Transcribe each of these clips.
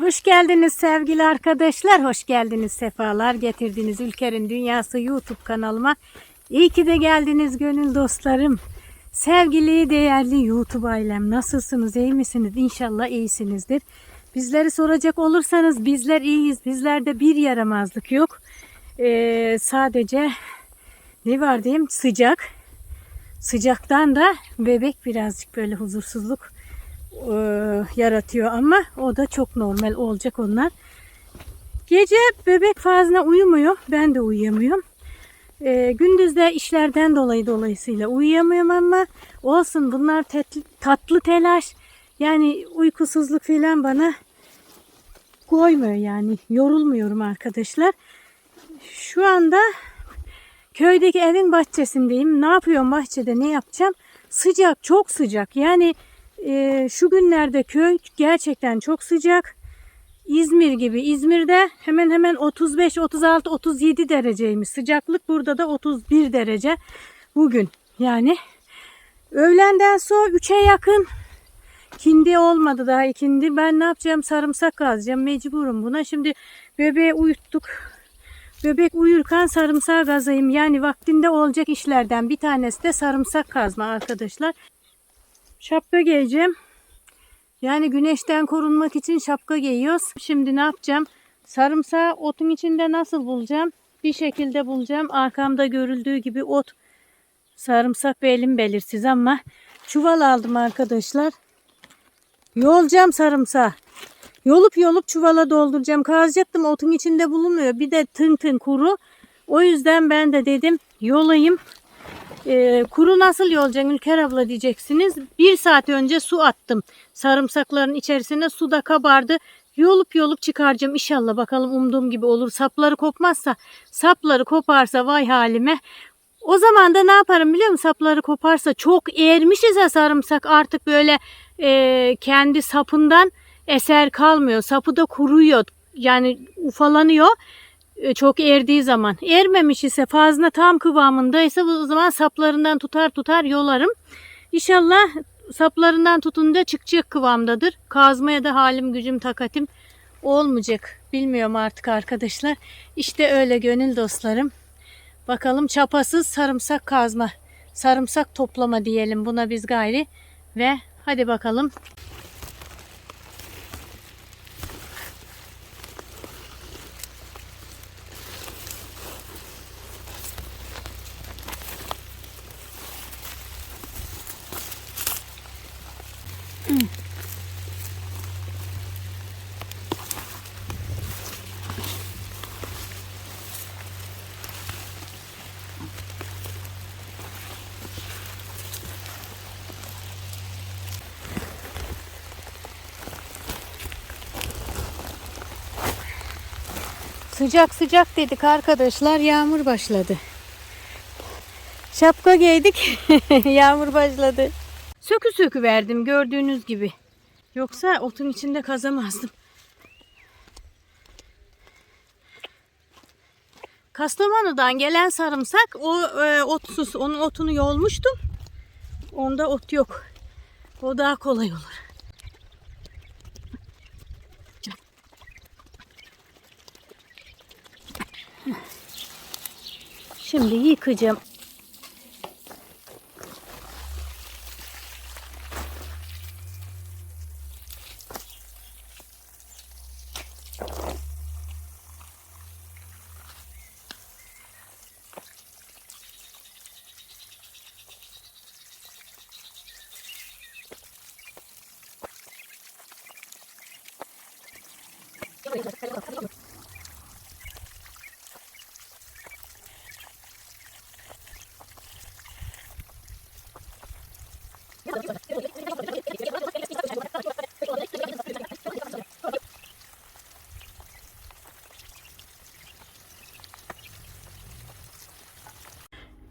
Hoş geldiniz sevgili arkadaşlar. Hoş geldiniz. Sefalar getirdiniz Ülker'in Dünyası YouTube kanalıma. İyi ki de geldiniz gönül dostlarım. Sevgili değerli YouTube ailem nasılsınız? iyi misiniz? İnşallah iyisinizdir. Bizleri soracak olursanız bizler iyiyiz. Bizlerde bir yaramazlık yok. Ee, sadece ne var diyeyim sıcak. Sıcaktan da bebek birazcık böyle huzursuzluk e, yaratıyor ama o da çok normal olacak onlar. Gece bebek fazla uyumuyor. Ben de uyuyamıyorum. E, gündüz de işlerden dolayı dolayısıyla uyuyamıyorum ama olsun bunlar tetli- tatlı telaş. Yani uykusuzluk falan bana koymuyor yani. Yorulmuyorum arkadaşlar. Şu anda köydeki evin bahçesindeyim. Ne yapıyorum bahçede ne yapacağım? Sıcak çok sıcak. Yani e, şu günlerde köy gerçekten çok sıcak. İzmir gibi. İzmir'de hemen hemen 35, 36, 37 dereceymiş. Sıcaklık burada da 31 derece bugün. Yani öğlenden sonra 3'e yakın kindi olmadı daha ikindi. Ben ne yapacağım? Sarımsak kazacağım. Mecburum buna. Şimdi bebeği uyuttuk. Bebek uyurken sarımsak kazayım. Yani vaktinde olacak işlerden bir tanesi de sarımsak kazma arkadaşlar. Şapka giyeceğim. Yani güneşten korunmak için şapka giyiyoruz. Şimdi ne yapacağım? Sarımsağı otun içinde nasıl bulacağım? Bir şekilde bulacağım. Arkamda görüldüğü gibi ot. Sarımsak belim belirsiz ama çuval aldım arkadaşlar. Yolacağım sarımsağı. Yolup yolup çuvala dolduracağım. Kazacaktım otun içinde bulunmuyor. Bir de tın tın kuru. O yüzden ben de dedim yolayım. Ee, kuru nasıl yolacaksın Ülker abla diyeceksiniz. Bir saat önce su attım. Sarımsakların içerisine su da kabardı. Yolup yolup çıkaracağım inşallah bakalım umduğum gibi olur. Sapları kopmazsa, sapları koparsa vay halime. O zaman da ne yaparım biliyor musun? Sapları koparsa çok eğermiş ise sarımsak artık böyle e, kendi sapından eser kalmıyor. Sapı da kuruyor. Yani ufalanıyor e, çok erdiği zaman. Ermemiş ise fazla tam kıvamındaysa o zaman saplarından tutar tutar yolarım. İnşallah saplarından tutunca çıkacak kıvamdadır. Kazmaya da halim gücüm takatim olmayacak. Bilmiyorum artık arkadaşlar. İşte öyle gönül dostlarım. Bakalım çapasız sarımsak kazma. Sarımsak toplama diyelim buna biz gayri. Ve hadi bakalım Sıcak sıcak dedik arkadaşlar. Yağmur başladı. Şapka giydik. Yağmur başladı. Sökü sökü verdim gördüğünüz gibi. Yoksa otun içinde kazamazdım. Kastamonu'dan gelen sarımsak o e, otsuz. Onun otunu yolmuştum. Onda ot yok. O daha kolay olur. Şimdi yıkayacağım.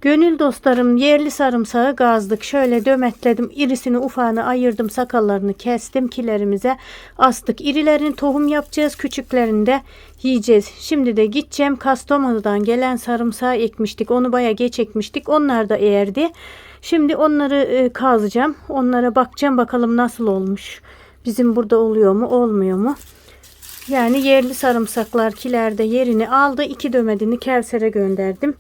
Gönül dostlarım yerli sarımsağı gazdık. Şöyle dömetledim. irisini ufağını ayırdım. Sakallarını kestim. Kilerimize astık. İrilerini tohum yapacağız. Küçüklerini yiyeceğiz. Şimdi de gideceğim. Kastamonu'dan gelen sarımsağı ekmiştik. Onu baya geç ekmiştik. Onlar da eğerdi. Şimdi onları e, kazacağım. Onlara bakacağım bakalım nasıl olmuş. Bizim burada oluyor mu olmuyor mu? Yani yerli sarımsaklar kilerde yerini aldı. İki dömedini Kevser'e gönderdim.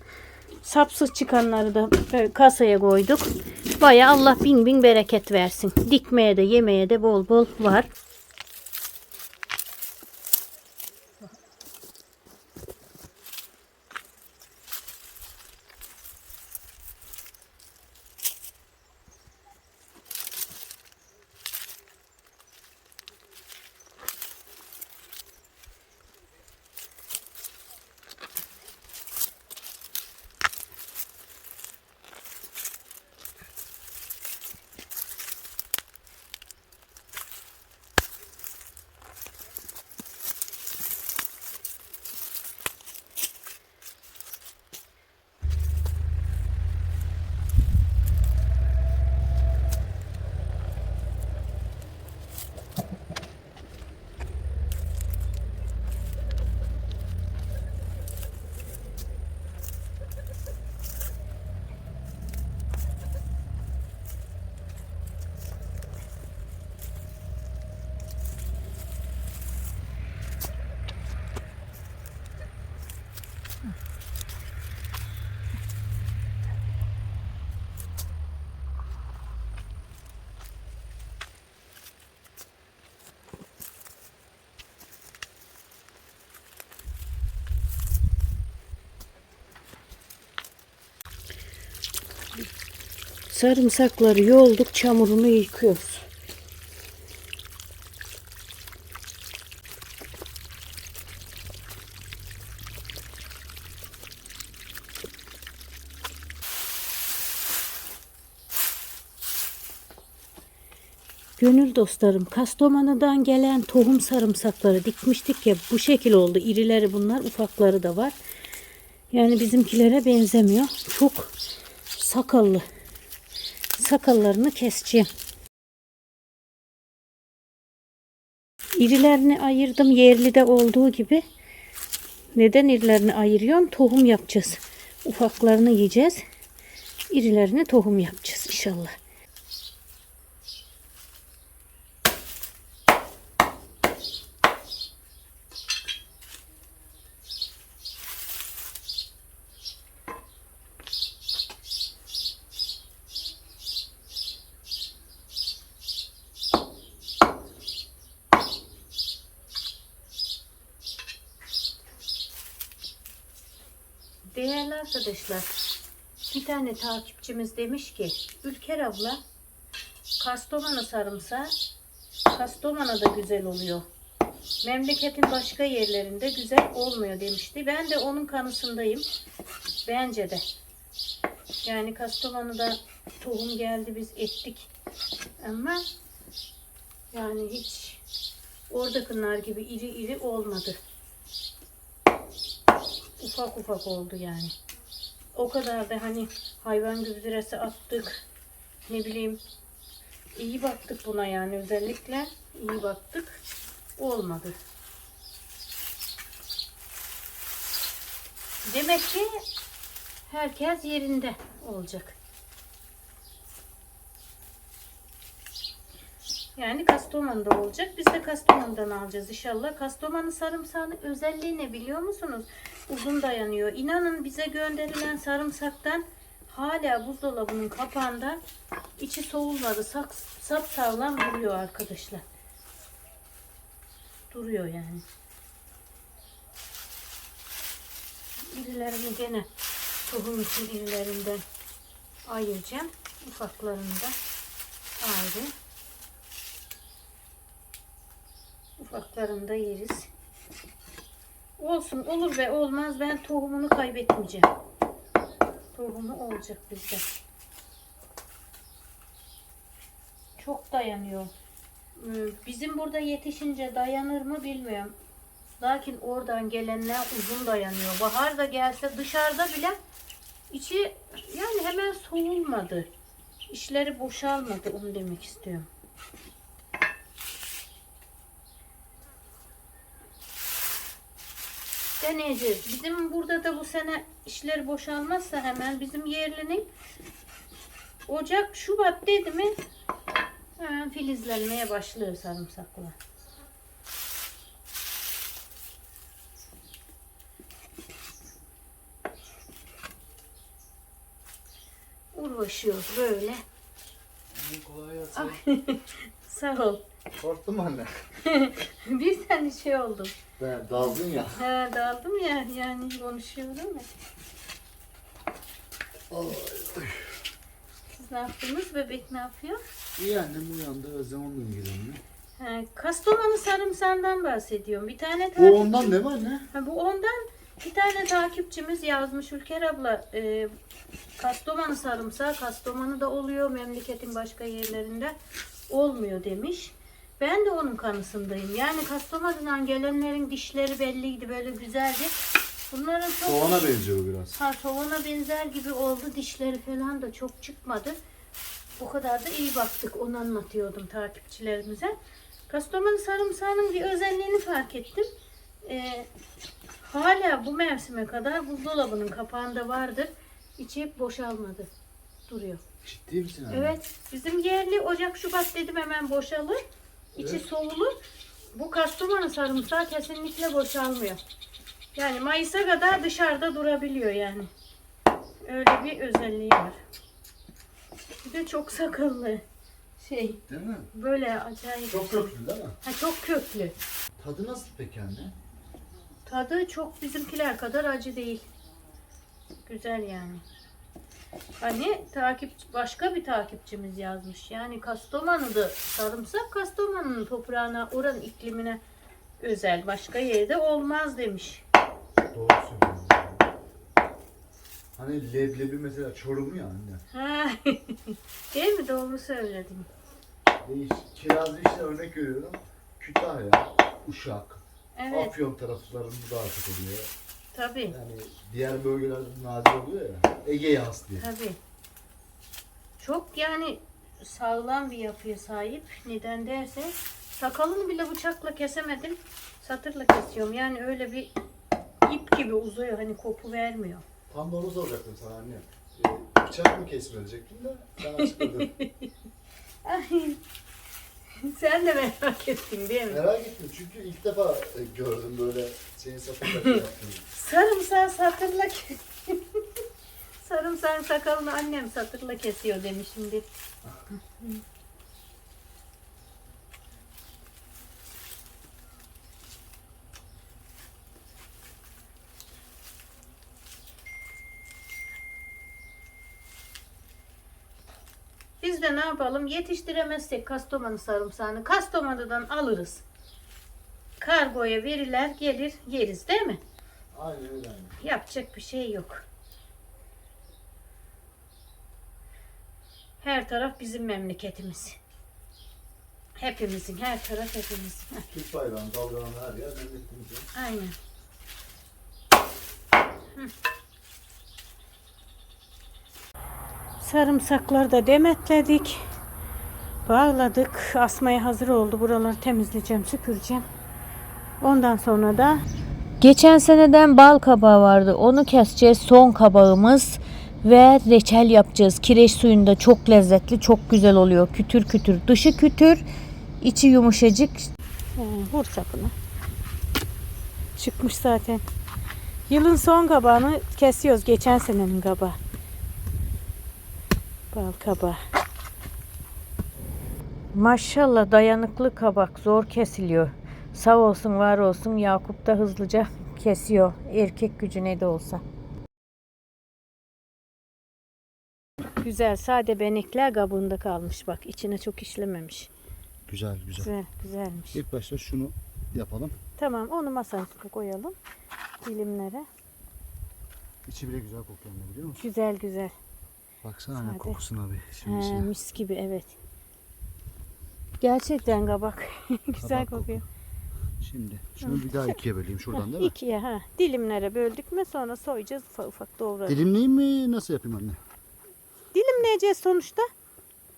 Sapsız çıkanları da kasaya koyduk. Baya Allah bin bin bereket versin. Dikmeye de yemeye de bol bol var. Sarımsakları yolduk, çamurunu yıkıyoruz. Gönül dostlarım, Kastamonu'dan gelen tohum sarımsakları dikmiştik ya bu şekil oldu. İrileri bunlar, ufakları da var. Yani bizimkilere benzemiyor. Çok sakallı sakallarını keseceğim. İrilerini ayırdım yerli de olduğu gibi. Neden irilerini ayırıyorum? Tohum yapacağız. Ufaklarını yiyeceğiz. İrilerini tohum yapacağız inşallah. Değerli arkadaşlar, bir tane takipçimiz demiş ki, Ülker abla, Kastamonu sarımsağı, Kastamonu'da güzel oluyor. Memleketin başka yerlerinde güzel olmuyor demişti. Ben de onun kanısındayım. Bence de. Yani Kastamonu'da tohum geldi biz ettik. Ama yani hiç oradakiler gibi iri iri olmadı ufak ufak oldu yani. O kadar da hani hayvan gübresi attık. Ne bileyim iyi baktık buna yani özellikle iyi baktık. Olmadı. Demek ki herkes yerinde olacak. Yani Kastamonu'da olacak. Biz de Kastamonu'dan alacağız inşallah. Kastamonu sarımsağının özelliği ne biliyor musunuz? Uzun dayanıyor. İnanın bize gönderilen sarımsaktan hala buzdolabının kapağında içi soğulmadı. Sak, sap sağlam duruyor arkadaşlar. Duruyor yani. İrilerini gene tohum için irilerinden ayıracağım. Ufaklarını da ayrı. Ufaklarını da yeriz. Olsun olur ve olmaz ben tohumunu kaybetmeyeceğim. Tohumu olacak bizde. Çok dayanıyor. Hmm, Bizim burada yetişince dayanır mı bilmiyorum. Lakin oradan gelenler uzun dayanıyor. Bahar da gelse dışarıda bile içi yani hemen soğulmadı. İşleri boşalmadı onu demek istiyorum. deneyeceğiz. Bizim burada da bu sene işler boşalmazsa hemen bizim yerlinin Ocak, Şubat dedi mi hemen filizlenmeye başlıyor sarımsaklar. Uğraşıyoruz böyle. Kolay gelsin. Sağ ol. Korktum anne. Bir tane şey oldu. Ben daldın ya. Ha, daldım ya yani konuşuyorum ya. Siz ne yaptınız? Bebek ne yapıyor? İyi annem uyandı. Özlem onunla ilgileniyor. Ha, Kastamonu sarımsağından bahsediyorum. Bir tane Bu takip... ondan değil mi anne? Ha, bu ondan bir tane takipçimiz yazmış Ülker abla. E, Kastamonu sarımsağı Kastamonu'da oluyor. Memleketin başka yerlerinde olmuyor demiş. Ben de onun kanısındayım. Yani Kastamonu'dan gelenlerin dişleri belliydi. Böyle güzeldi. Bunların çok... Soğana benziyor biraz. Ha soğana benzer gibi oldu. Dişleri falan da çok çıkmadı. O kadar da iyi baktık. Onu anlatıyordum takipçilerimize. Kastamonu sarımsağının bir özelliğini fark ettim. Ee, hala bu mevsime kadar buzdolabının kapağında vardır. İçi hep boşalmadı. Duruyor. Ciddi misin anne? Evet. Bizim yerli Ocak Şubat dedim hemen boşalır. İçi Evet. soğulur. Bu Kastamonu sarımsağı kesinlikle boşalmıyor. Yani Mayıs'a kadar dışarıda durabiliyor yani. Öyle bir özelliği var. Bir de çok sakallı. Şey Değil mi? böyle acayip. Çok köklü değil mi? Ha, çok köklü. Tadı nasıl peki anne? Tadı çok bizimkiler kadar acı değil. Güzel yani. Hani takip başka bir takipçimiz yazmış. Yani Kastamonu'da sarımsak Kastamonu'nun toprağına, oranın iklimine özel. Başka yerde olmaz demiş. Doğru söylüyorsun. Hani leblebi mesela Çorumlu ya anne. Ha. Değil mi? Doğru söyledim. Değiş. Kirazlı işte örnek veriyorum. Kütahya, Uşak, Evet, Afyon taraflarında daha çok oluyor. Tabii. Yani diğer bölgelerde nadir oluyor ya. Ege'ye has diye. Tabii. Çok yani sağlam bir yapıya sahip. Neden derse sakalını bile bıçakla kesemedim. Satırla kesiyorum. Yani öyle bir ip gibi uzuyor. Hani kopu vermiyor. Tam da onu soracaktım sana anne. Ee, bıçak mı kesmeyecektim de sen açıkladın. Ay, Sen de merak ettin değil mi? Merak ettim çünkü ilk defa e, gördüm böyle senin sapında şey yaptığını. Sarımsağı satırla ke- Sarımsağın sakalını annem satırla kesiyor demişimdir. de ne yapalım? Yetiştiremezsek Kastamonu sarımsağını Kastamonu'dan alırız. Kargoya veriler gelir yeriz değil mi? Aynen öyle. Yapacak bir şey yok. Her taraf bizim memleketimiz. Hepimizin, her taraf hepimizin. Türk bayrağını dalgalan her yer memleketimizin. Aynen. Hı. Sarımsakları da demetledik. Bağladık. Asmaya hazır oldu. Buraları temizleyeceğim, süpüreceğim. Ondan sonra da Geçen seneden bal kabağı vardı. Onu keseceğiz. Son kabağımız ve reçel yapacağız. Kireç suyunda çok lezzetli, çok güzel oluyor. Kütür kütür. Dışı kütür, içi yumuşacık. He, vur sapını. Çıkmış zaten. Yılın son kabağını kesiyoruz. Geçen senenin kabağı. Bal kabağı. Maşallah dayanıklı kabak zor kesiliyor. Sağ olsun var olsun Yakup da hızlıca kesiyor. Erkek gücü ne de olsa. Güzel sade benekler kabuğunda kalmış bak. içine çok işlememiş. Güzel güzel. Güzel, güzelmiş. İlk başta şunu yapalım. Tamam onu masaya koyalım. Dilimlere. İçi bile güzel kokuyor biliyor musun? Güzel güzel. Baksana Sade. kokusuna bir. He, mis gibi evet. Gerçekten kabak. güzel Kabak kokuyor. Şimdi şunu bir daha ikiye böleyim şuradan değil mi? İkiye ha. Dilimlere böldük mü sonra soyacağız ufak ufak doğrayacağız. Dilimleyeyim mi nasıl yapayım anne? Dilimleyeceğiz sonuçta.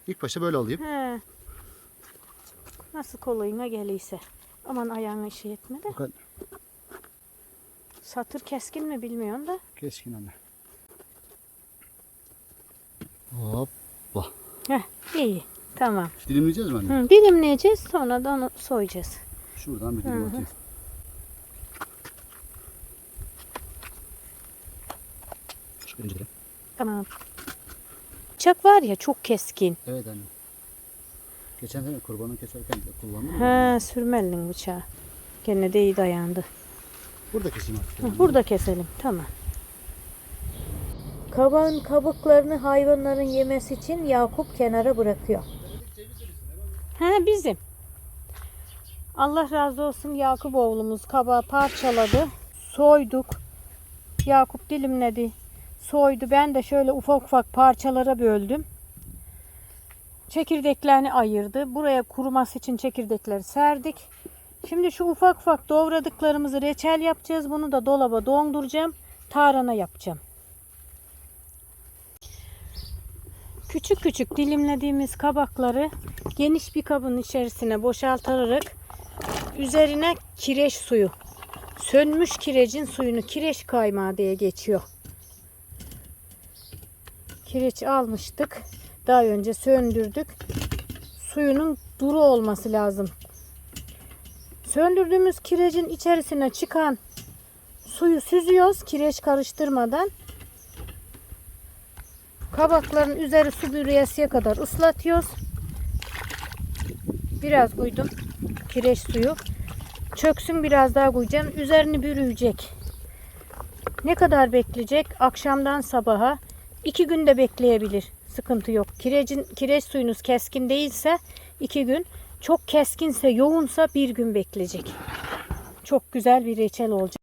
İlk başta böyle alayım. He. Nasıl kolayına geliyse. Aman ayağına şey etme de. Bakın Satır keskin mi bilmiyorum da. keskin anne. Hoppa. Heh, iyi. Tamam. Dilimleyeceğiz mi anne? Hı, dilimleyeceğiz sonra da onu soyacağız. Şuradan bir dilim atayım. Şu birinci dilim. Tamam. bıçak var ya çok keskin. Evet anne. Geçen sene kurbanı keserken de kullandım. Ha sürmelin bıçağı. Gene de iyi dayandı. Burada keseyim artık. Hı, Burada keselim. Tamam. Kabağın kabuklarını hayvanların yemesi için Yakup kenara bırakıyor. Ha bizim. Allah razı olsun Yakup oğlumuz kabağı parçaladı. Soyduk. Yakup dilimledi. Soydu. Ben de şöyle ufak ufak parçalara böldüm. Çekirdeklerini ayırdı. Buraya kuruması için çekirdekleri serdik. Şimdi şu ufak ufak doğradıklarımızı reçel yapacağız. Bunu da dolaba donduracağım. Tarhana yapacağım. Küçük küçük dilimlediğimiz kabakları geniş bir kabın içerisine boşaltarak üzerine kireç suyu, sönmüş kirecin suyunu kireç kaymağı diye geçiyor. Kireç almıştık. Daha önce söndürdük. Suyunun duru olması lazım. Söndürdüğümüz kirecin içerisine çıkan suyu süzüyoruz kireç karıştırmadan. Kabakların üzeri su bürüyesiye kadar ıslatıyoruz. Biraz koydum. Kireç suyu. Çöksün biraz daha koyacağım. Üzerini bürüyecek. Ne kadar bekleyecek? Akşamdan sabaha. iki günde bekleyebilir. Sıkıntı yok. Kirecin, kireç suyunuz keskin değilse iki gün. Çok keskinse, yoğunsa bir gün bekleyecek. Çok güzel bir reçel olacak.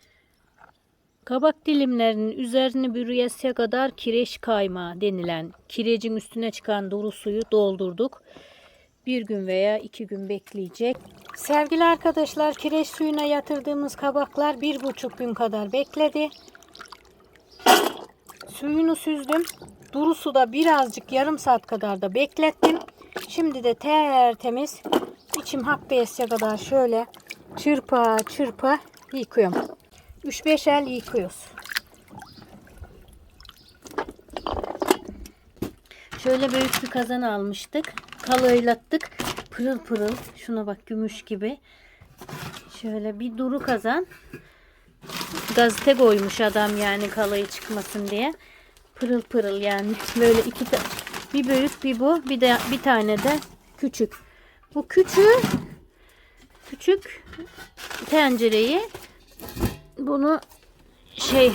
Kabak dilimlerinin üzerini bürüyesiye kadar kireç kaymağı denilen kirecin üstüne çıkan duru suyu doldurduk. Bir gün veya iki gün bekleyecek. Sevgili arkadaşlar kireç suyuna yatırdığımız kabaklar bir buçuk gün kadar bekledi. Suyunu süzdüm. Duru suda birazcık yarım saat kadar da beklettim. Şimdi de tertemiz içim hak kadar şöyle çırpa çırpa yıkıyorum. 3-5 el yıkıyoruz. Şöyle büyük bir kazan almıştık. Kalaylattık. Pırıl pırıl. Şuna bak gümüş gibi. Şöyle bir duru kazan. Gazete koymuş adam yani kalayı çıkmasın diye. Pırıl pırıl yani. Böyle iki bir büyük bir bu. Bir de bir tane de küçük. Bu küçüğü küçük tencereyi bunu şey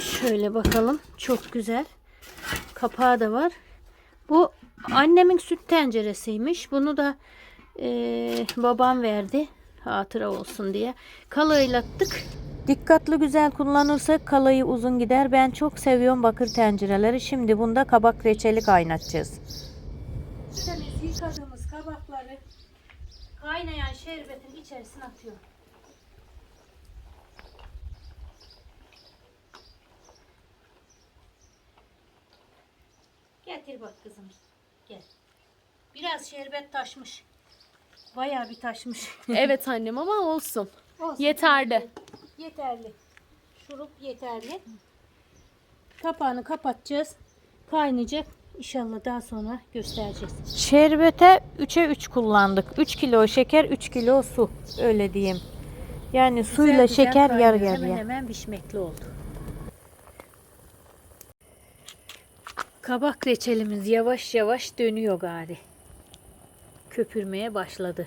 şöyle bakalım. Çok güzel. Kapağı da var. Bu annemin süt tenceresiymiş. Bunu da eee, babam verdi. Hatıra olsun diye. Kalaylattık dikkatli güzel kullanırsak kalayı uzun gider. Ben çok seviyorum bakır tencereleri. Şimdi bunda kabak reçeli kaynatacağız. Temiz yıkadığımız kabakları kaynayan şerbetin içerisine atıyorum Getir bak kızım. Gel. Biraz şerbet taşmış. Bayağı bir taşmış. Evet annem ama olsun. Olsun. Yeterli. Yeterli. Şurup yeterli. Kapağını kapatacağız. Kaynayacak. İnşallah daha sonra göstereceğiz. Şerbete 3'e 3 kullandık. 3 kilo şeker, 3 kilo su. Öyle diyeyim. Yani suyla güzel şeker yarı Hemen yarıya. hemen pişmekli oldu. Kabak reçelimiz yavaş yavaş dönüyor gari. Köpürmeye başladı.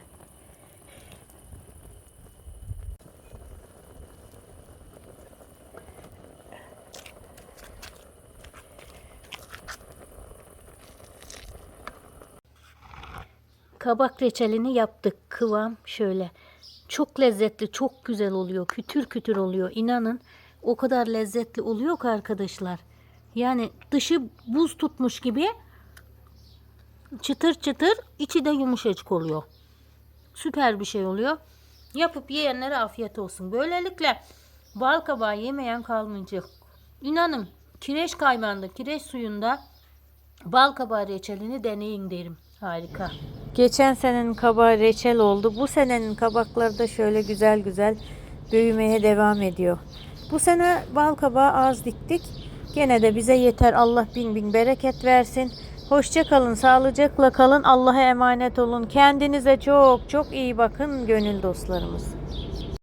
Kabak reçelini yaptık. Kıvam şöyle. Çok lezzetli, çok güzel oluyor. Kütür kütür oluyor. İnanın o kadar lezzetli oluyor ki arkadaşlar. Yani dışı buz tutmuş gibi çıtır çıtır, içi de yumuşacık oluyor. Süper bir şey oluyor. Yapıp yiyenlere afiyet olsun. Böylelikle bal kabağı yemeyen kalmayacak. İnanın kireç kaymağında, kireç suyunda bal kabağı reçelini deneyin derim. Harika. Geçen senenin kabağı reçel oldu. Bu senenin kabakları da şöyle güzel güzel büyümeye devam ediyor. Bu sene bal kabağı az diktik. Gene de bize yeter. Allah bin bin bereket versin. Hoşça kalın, sağlıcakla kalın. Allah'a emanet olun. Kendinize çok çok iyi bakın gönül dostlarımız.